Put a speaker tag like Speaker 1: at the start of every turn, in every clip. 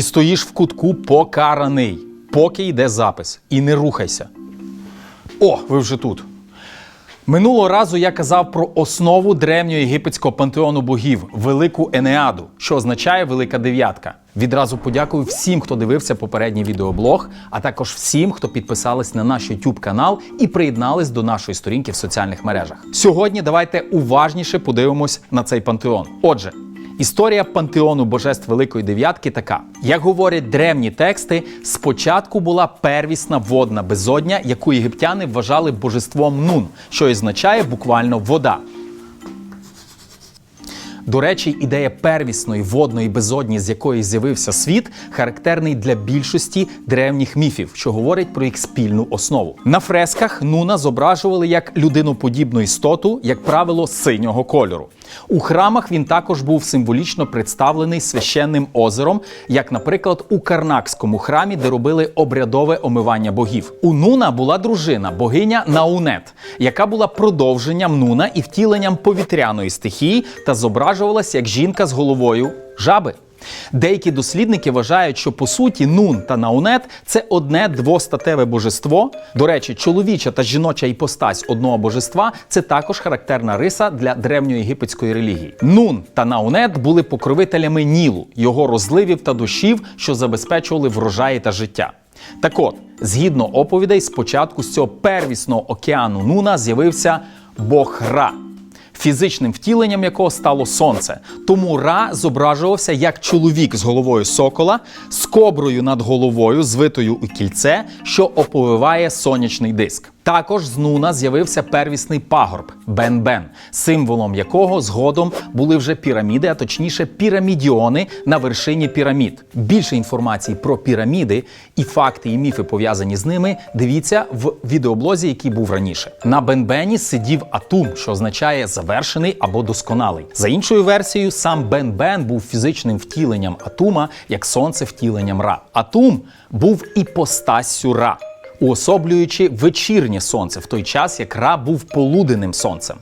Speaker 1: і стоїш в кутку покараний, поки йде запис. І не рухайся. О, ви вже тут. Минулого разу я казав про основу древнього єгипетського пантеону богів велику Енеаду, що означає велика дев'ятка. Відразу подякую всім, хто дивився попередній відеоблог, а також всім, хто підписались на наш YouTube канал і приєднались до нашої сторінки в соціальних мережах. Сьогодні давайте уважніше подивимось на цей пантеон. Отже. Історія пантеону божеств Великої Дев'ятки така: як говорять древні тексти, спочатку була первісна водна безодня, яку єгиптяни вважали божеством Нун, що означає буквально вода. До речі, ідея первісної водної безодні, з якої з'явився світ, характерний для більшості древніх міфів, що говорять про їх спільну основу. На фресках Нуна зображували як людиноподібну істоту, як правило, синього кольору. У храмах він також був символічно представлений священним озером, як, наприклад, у Карнакському храмі, де робили обрядове омивання богів. У Нуна була дружина, богиня Наунет, яка була продовженням Нуна і втіленням повітряної стихії та зображувалась як жінка з головою жаби. Деякі дослідники вважають, що по суті Нун та Наунет це одне двостатеве божество. До речі, чоловіча та жіноча іпостась одного божества це також характерна риса для древньоєгипетської релігії. Нун та Наунет були покровителями Нілу, його розливів та дощів, що забезпечували врожаї та життя. Так от, згідно оповідей, спочатку з цього первісного океану Нуна з'явився Бог Ра фізичним втіленням якого стало сонце. Тому Ра зображувався як чоловік з головою сокола, з коброю над головою, звитою у кільце, що оповиває сонячний диск. Також з Нуна з'явився первісний пагорб Бен-Бен, символом якого згодом були вже піраміди, а точніше пірамідіони на вершині пірамід. Більше інформації про піраміди і факти і міфи пов'язані з ними. Дивіться в відеоблозі, який був раніше. На Бен-Бені сидів Атум, що означає завершений або досконалий. За іншою версією, сам Бен-Бен був фізичним втіленням Атума, як сонце втіленням Ра. Атум був іпостасю Ра уособлюючи вечірнє сонце в той час, як Ра був полуденним сонцем.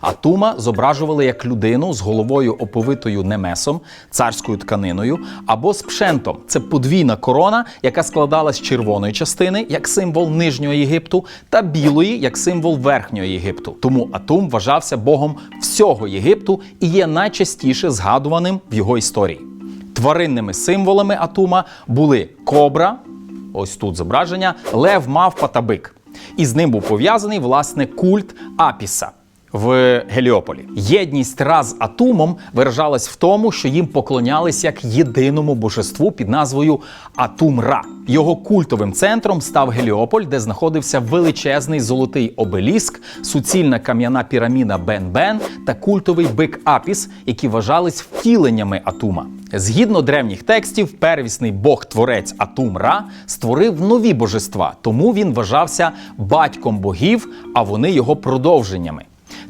Speaker 1: Атума зображували як людину з головою оповитою немесом, царською тканиною, або з пшентом. Це подвійна корона, яка складалась з червоної частини, як символ нижнього Єгипту, та білої, як символ верхнього Єгипту. Тому Атум вважався богом всього Єгипту і є найчастіше згадуваним в його історії. Тваринними символами Атума були кобра, ось тут зображення, лев, мавпа та бик. І з ним був пов'язаний власне культ Апіса. В Геліополі єдність Ра з Атумом виражалась в тому, що їм поклонялись як єдиному божеству під назвою Атум-Ра. Його культовим центром став Геліополь, де знаходився величезний золотий обеліск, суцільна кам'яна піраміда Бен-Бен та культовий бик Апіс, які вважались втіленнями Атума. Згідно древніх текстів, первісний бог-творець Атум-Ра створив нові божества, тому він вважався батьком богів, а вони його продовженнями.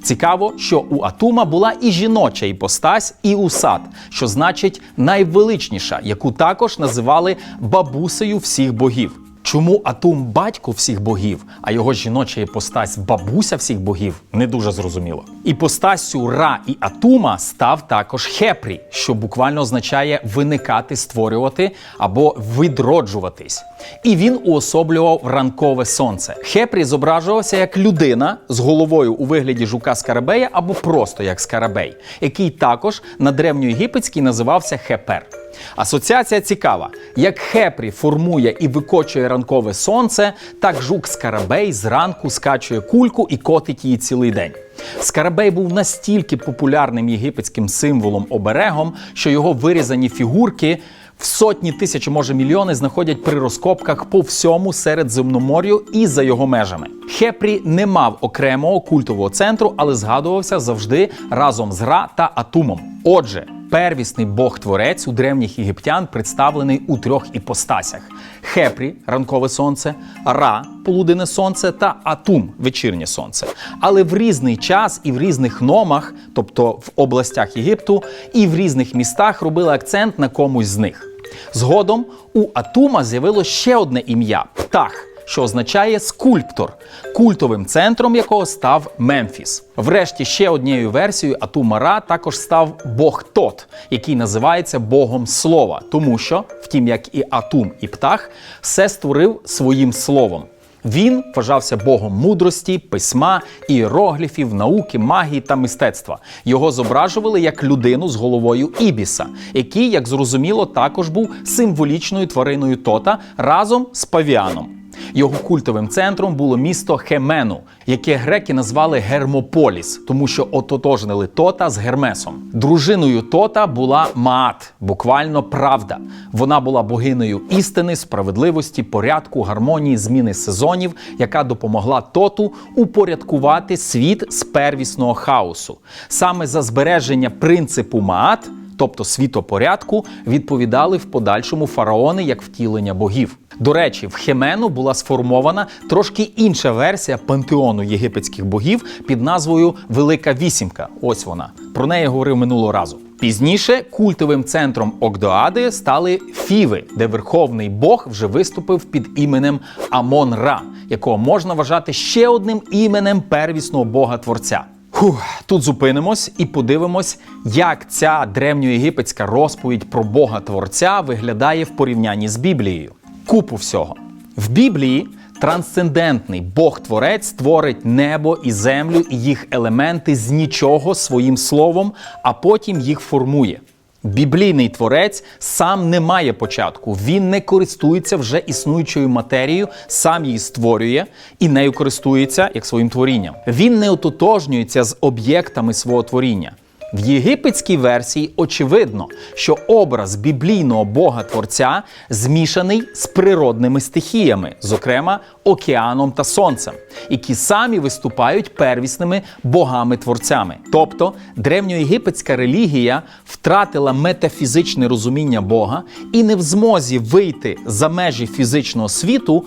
Speaker 1: Цікаво, що у Атума була і жіноча іпостась, і усад, що значить найвеличніша, яку також називали бабусею всіх богів. Чому Атум батько всіх богів, а його жіноча іпостась бабуся всіх богів, не дуже зрозуміло. Іпостасю Ра і Атума став також Хепрі, що буквально означає виникати, створювати або відроджуватись. І він уособлював ранкове сонце. Хепрі зображувався як людина з головою у вигляді жука Скарабея або просто як Скарабей, який також на древньоєгипетській називався Хепер. Асоціація цікава. Як Хепрі формує і викочує ранкове сонце, так жук Скарабей зранку скачує кульку і котить її цілий день. Скарабей був настільки популярним єгипетським символом оберегом, що його вирізані фігурки в сотні тисяч, може мільйони, знаходять при розкопках по всьому Середземномор'ю і за його межами. Хепрі не мав окремого культового центру, але згадувався завжди разом з Ра та Атумом. Отже, первісний бог-творець у древніх єгиптян представлений у трьох іпостасях: Хепрі ранкове сонце, Ра полуденне сонце та Атум вечірнє сонце. Але в різний час і в різних номах, тобто в областях Єгипту, і в різних містах робили акцент на комусь з них. Згодом у Атума з'явилось ще одне ім'я птах. Що означає скульптор, культовим центром якого став Мемфіс. Врешті ще однією версією Ату-Мара також став Бог Тот, який називається Богом Слова, тому що, втім, як і Атум, і птах, все створив своїм словом. Він вважався богом мудрості, письма, іерогліфів, науки, магії та мистецтва. Його зображували як людину з головою Ібіса, який, як зрозуміло, також був символічною твариною Тота разом з павіаном. Його культовим центром було місто Хемену, яке греки назвали Гермополіс, тому що ототожнили Тота з Гермесом. Дружиною Тота була Маат, буквально правда. Вона була богинею істини, справедливості, порядку, гармонії, зміни сезонів, яка допомогла Тоту упорядкувати світ з первісного хаосу. Саме за збереження принципу Маат тобто світопорядку, відповідали в подальшому фараони як втілення богів. До речі, в Хемену була сформована трошки інша версія пантеону єгипетських богів під назвою Велика Вісімка. Ось вона. Про неї говорив минулого разу. Пізніше культовим центром Огдоади стали Фіви, де верховний Бог вже виступив під іменем Амон Ра, якого можна вважати ще одним іменем первісного бога творця. Фух, тут зупинимось і подивимось, як ця древньоєгипетська розповідь про Бога Творця виглядає в порівнянні з Біблією. Купу всього. В Біблії трансцендентний Бог Творець створить небо і землю і їх елементи з нічого своїм словом, а потім їх формує. Біблійний творець сам не має початку, він не користується вже існуючою матерією, сам її створює і нею користується як своїм творінням. Він не ототожнюється з об'єктами свого творіння. В єгипетській версії очевидно, що образ біблійного Бога Творця змішаний з природними стихіями, зокрема океаном та сонцем, які самі виступають первісними богами-творцями. Тобто древньоєгипетська релігія втратила метафізичне розуміння Бога і не в змозі вийти за межі фізичного світу,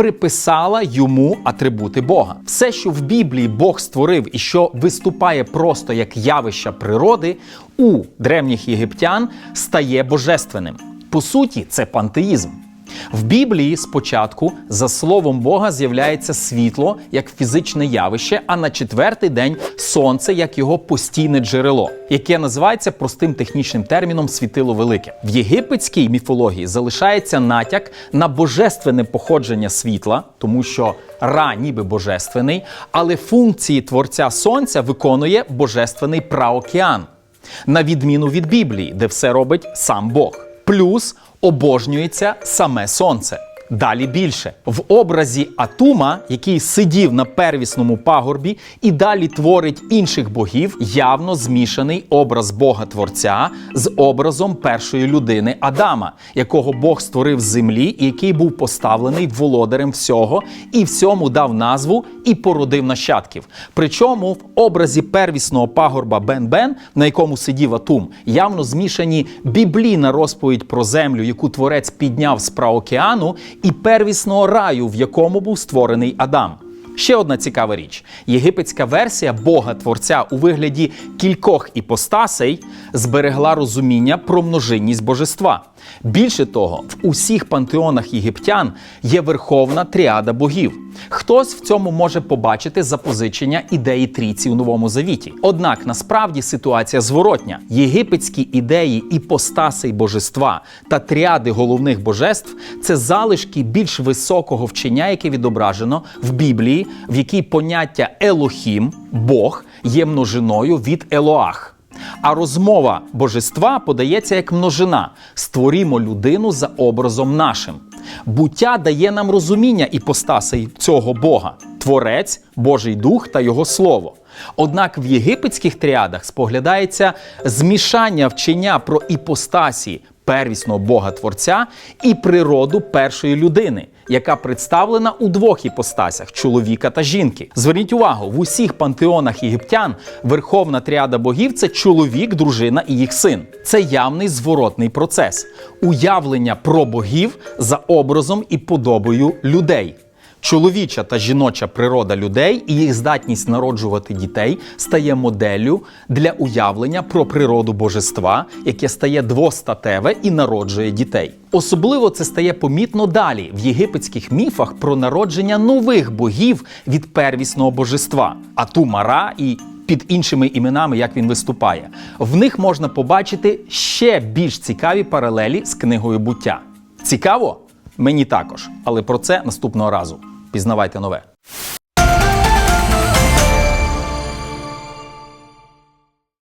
Speaker 1: приписала йому атрибути Бога. Все, що в Біблії Бог створив і що виступає просто як явище природи, у древніх єгиптян стає божественним. По суті, це пантеїзм. В Біблії спочатку за словом Бога з'являється світло як фізичне явище, а на четвертий день сонце як його постійне джерело, яке називається простим технічним терміном світило велике. В єгипетській міфології залишається натяк на божественне походження світла, тому що Ра ніби божественний, але функції творця сонця виконує божественний праокеан, на відміну від Біблії, де все робить сам Бог. Плюс обожнюється саме сонце. Далі більше в образі Атума, який сидів на первісному пагорбі і далі творить інших богів, явно змішаний образ Бога Творця з образом першої людини Адама, якого Бог створив з землі, і який був поставлений володарем всього, і всьому дав назву і породив нащадків. Причому в образі первісного пагорба Бен-Бен, на якому сидів Атум, явно змішані біблійна розповідь про землю, яку творець підняв з праокеану, і первісного раю, в якому був створений Адам. Ще одна цікава річ: єгипетська версія Бога Творця у вигляді кількох іпостасей зберегла розуміння про множинність божества. Більше того, в усіх пантеонах єгиптян є верховна тріада богів. Хтось в цьому може побачити запозичення ідеї трійці у новому завіті. Однак насправді ситуація зворотня: єгипетські ідеї іпостаси й божества та тріади головних божеств це залишки більш високого вчення, яке відображено в Біблії, в якій поняття Елохім, Бог, є множиною від Елоах. А розмова божества подається як множина: створімо людину за образом нашим. Буття дає нам розуміння іпостасей цього Бога, Творець, Божий Дух та Його Слово. Однак в єгипетських тріадах споглядається змішання вчення про іпостасі первісного Бога Творця і природу першої людини, яка представлена у двох іпостасях чоловіка та жінки. Зверніть увагу, в усіх пантеонах єгиптян верховна тріада богів це чоловік, дружина і їх син. Це явний зворотний процес уявлення про богів за образом і подобою людей. Чоловіча та жіноча природа людей і їх здатність народжувати дітей стає моделлю для уявлення про природу божества, яке стає двостатеве і народжує дітей. Особливо це стає помітно далі в єгипетських міфах про народження нових богів від первісного божества Ату-Мара і під іншими іменами, як він виступає. В них можна побачити ще більш цікаві паралелі з книгою буття. Цікаво? Мені також, але про це наступного разу. Пізнавайте нове.